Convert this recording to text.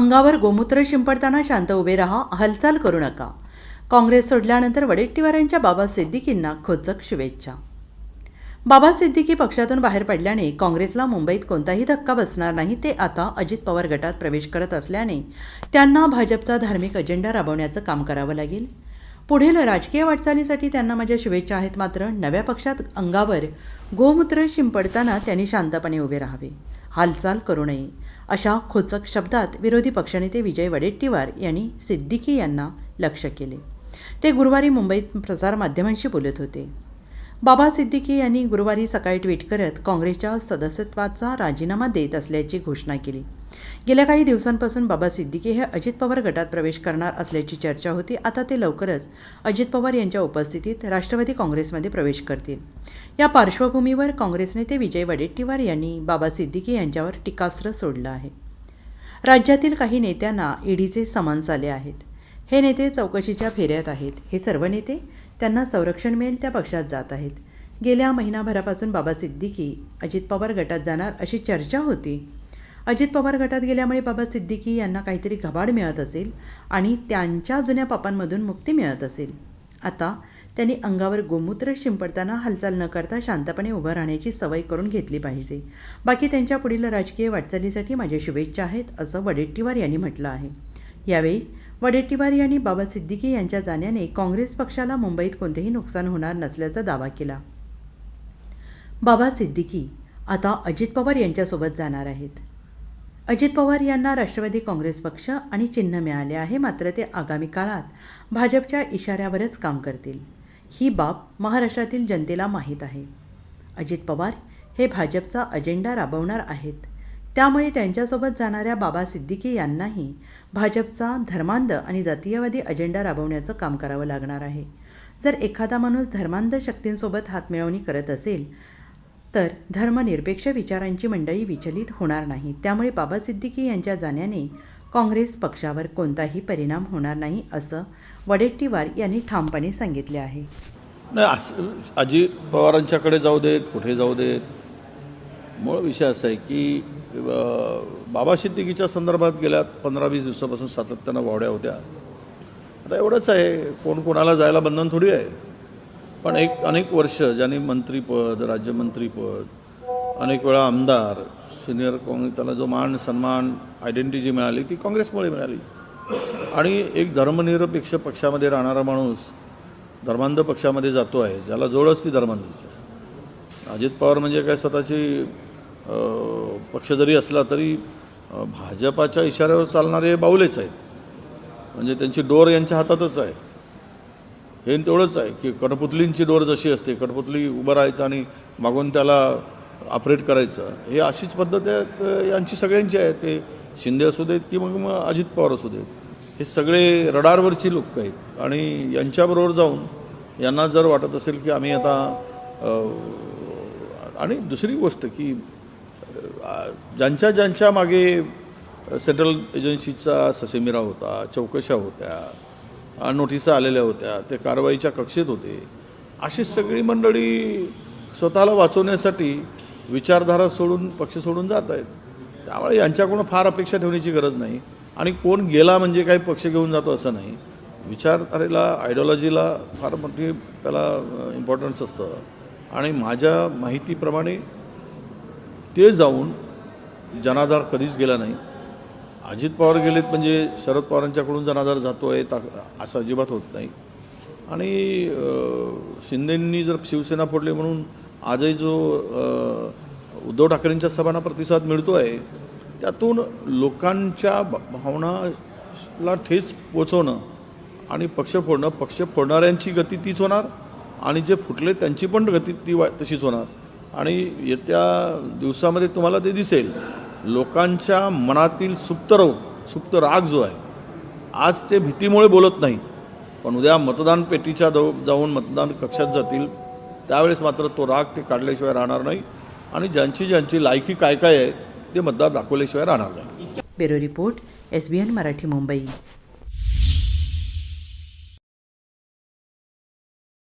अंगावर गोमूत्र शिंपडताना शांत उभे राहा हालचाल करू नका. काँग्रेस सोडल्यानंतर वडेट्टीवारांच्या बाबा सिद्दीकींना खोचक शुभेच्छा. बाबा सिद्दीकी पक्षातून बाहेर पडल्याने काँग्रेसला मुंबईत कोणताही धक्का बसणार नाही ते आता अजित पवार गटात प्रवेश करत असल्याने त्यांना भाजपचा धार्मिक अजेंडा राबवण्याचं काम करावं लागेल. पुढील राजकीय वाटचालीसाठी त्यांना माझ्या शुभेच्छा आहेत मात्र नव्या पक्षात अंगावर गोमूत्र शिंपडताना त्यांनी शांतपणे उभे राहावे. हालचाल करू नये. अशा खोचक शब्दात विरोधी पक्षनेते विजय वडेट्टीवार यांनी सिद्दीकी यांना लक्ष केले. ते गुरुवारी मुंबईत प्रसारमाध्यमांशी बोलत होते. बाबा सिद्दीकी यांनी गुरुवारी सकाळी ट्विट करत काँग्रेसच्या सदस्यत्वाचा राजीनामा देत असल्याची घोषणा केली. गेल्या काही दिवसांपासून बाबा सिद्दीकी हे अजित पवार गटात प्रवेश करणार असल्याची चर्चा होती. आता ते लवकरच अजित पवार यांच्या उपस्थितीत राष्ट्रवादी काँग्रेसमध्ये प्रवेश करतील. या पार्श्वभूमीवर काँग्रेस नेते विजय वडेट्टीवार यांनी बाबा सिद्दीकी यांच्यावर टीकास्त्र सोडलं आहे. राज्यातील काही नेत्यांना ईडीचे समान झाले आहेत. हे नेते चौकशीच्या फेऱ्यात आहेत. हे सर्व नेते त्यांना संरक्षण मिळेल त्या पक्षात जात आहेत. गेल्या महिनाभरापासून बाबा सिद्दीकी अजित पवार गटात जाणार अशी चर्चा होती. अजित पवार गटात गेल्यामुळे बाबा सिद्दीकी यांना काहीतरी घबाड मिळत असेल आणि त्यांच्या जुन्या पापांमधून मुक्ती मिळत असेल. आता त्यांनी अंगावर गोमूत्र शिंपडताना हालचाल न करता शांतपणे उभं राहण्याची सवय करून घेतली पाहिजे. बाकी त्यांच्या पुढील राजकीय वाटचालीसाठी माझ्या शुभेच्छा आहेत असं वडेट्टीवार यांनी म्हटलं आहे. यावेळी वडेट्टीवार यांनी बाबा सिद्दीकी यांच्या जाण्याने काँग्रेस पक्षाला मुंबईत कोणतेही नुकसान होणार नसल्याचा दावा केला. बाबा सिद्दीकी आता अजित पवार यांच्यासोबत जाणार आहेत. अजित पवार यांना राष्ट्रवादी काँग्रेस पक्ष आणि चिन्ह मिळाले आहे मात्र ते आगामी काळात भाजपच्या इशाऱ्यावरच काम करतील. ही बाब महाराष्ट्रातील जनतेला माहीत आहे. अजित पवार हे भाजपचा अजेंडा राबवणार आहेत. त्यामुळे त्यांच्यासोबत जाणाऱ्या बाबा सिद्दीकी यांनाही भाजपचा धर्मांध आणि जातीयवादी अजेंडा राबवण्याचं काम करावं लागणार आहे. जर एखादा माणूस धर्मांध शक्तींसोबत हातमिळवणी करत असेल तर धर्मनिरपेक्ष विचारांची मंडळी विचलित होणार नाही त्यामुळे बाबा सिद्दीकी यांच्या जाण्याने काँग्रेस पक्षावर कोणताही परिणाम होणार नाही असं वडेट्टीवार यांनी ठामपणे सांगितले आहे. नाही असं अजित पवारांच्याकडे जाऊ देत कुठे जाऊ देत. मूळ विषय असा आहे की बाबा सिद्दीकीच्या संदर्भात गेल्या पंधरा वीस दिवसापासून सातत्यानं वावड्या होत्या. आता एवढंच आहे कोण कोणाला जायला बंधन थोडी आहे. पण एक अनेक वर्ष ज्यांनी मंत्रीपद राज्यमंत्रीपद अनेक वेळा आमदार सिनियर काँग्रेस त्याला जो मान सन्मान आयडेंटिटी जी मिळाली ती काँग्रेसमुळे मिळाली. आणि एक धर्मनिरपेक्ष पक्षामध्ये राहणारा माणूस धर्मांध पक्षामध्ये जातो आहे ज्याला जोड असती धर्मांधीची अजित पवार म्हणजे काय स्वतःची पक्ष जरी असला तरी भाजपाच्या इशाऱ्यावर चालणारे बाहुलेच आहेत. म्हणजे त्यांची डोर यांच्या हातातच आहे. हे तेवढंच आहे की कठपुतलींची डोर जशी असते कठपुतली उभं राहायचं आणि मागून त्याला ऑपरेट करायचं हे अशीच पद्धत आहे यांची सगळ्यांची आहे. ते शिंदे असू देत की मग मग अजित पवार असू देत. हे सगळे रडारवरची लोक आहेत आणि यांच्याबरोबर जाऊन यांना जर वाटत असेल की आम्ही आता आणि दुसरी गोष्ट की ज्यांच्या ज्यांच्या मागे सेंट्रल एजन्सीचा ससेमिरा होता चौकशा होत्या नोटिसा आलेल्या होत्या ते कारवाईच्या कक्षेत होते. अशी सगळी मंडळी स्वतःला वाचवण्यासाठी विचारधारा सोडून पक्ष सोडून जात आहेत. त्यामुळे यांच्याकडून फार अपेक्षा ठेवण्याची गरज नाही. आणि कोण गेला म्हणजे काही पक्ष घेऊन जातो असं नाही. विचारधारेला आयडिओलॉजीला फार मोठी त्याला इम्पॉर्टन्स असतं. आणि माझ्या माहितीप्रमाणे ते जाऊन जनाधार कधीच गेला नाही. अजित पवार गेलेत म्हणजे शरद पवारांच्याकडून जनाधार जातो आहे ता असं अजिबात होत नाही. आणि शिंदेंनी जर शिवसेना फोडली म्हणून आजही जो उद्धव ठाकरेंच्या सभांना प्रतिसाद मिळतो आहे त्यातून लोकांच्या भावनाला ठेच पोचवणं आणि पक्ष फोडणं पक्ष फोडणाऱ्यांची गती तीच होणार आणि जे फुटले त्यांची पण गती ती वा तशीच होणार. आणि येत्या दिवसामध्ये तुम्हाला ते दिसेल. लोकांच्या मनातील सुप्त रोग सुप्त राग जो आहे आज ते भीतीमुळे बोलत नाही. पण उद्या मतदान पेटीच्या जाऊ जाऊन मतदान कक्षात जातील. त्यावेळेस मात्र तो राग ते काढल्याशिवाय राहणार नाही. आणि ज्यांची ज्यांची लायकी काय काय आहे ते मतदार दाखवल्याशिवाय राहणार नाही. Bureau report S B N Marathi Mumbai.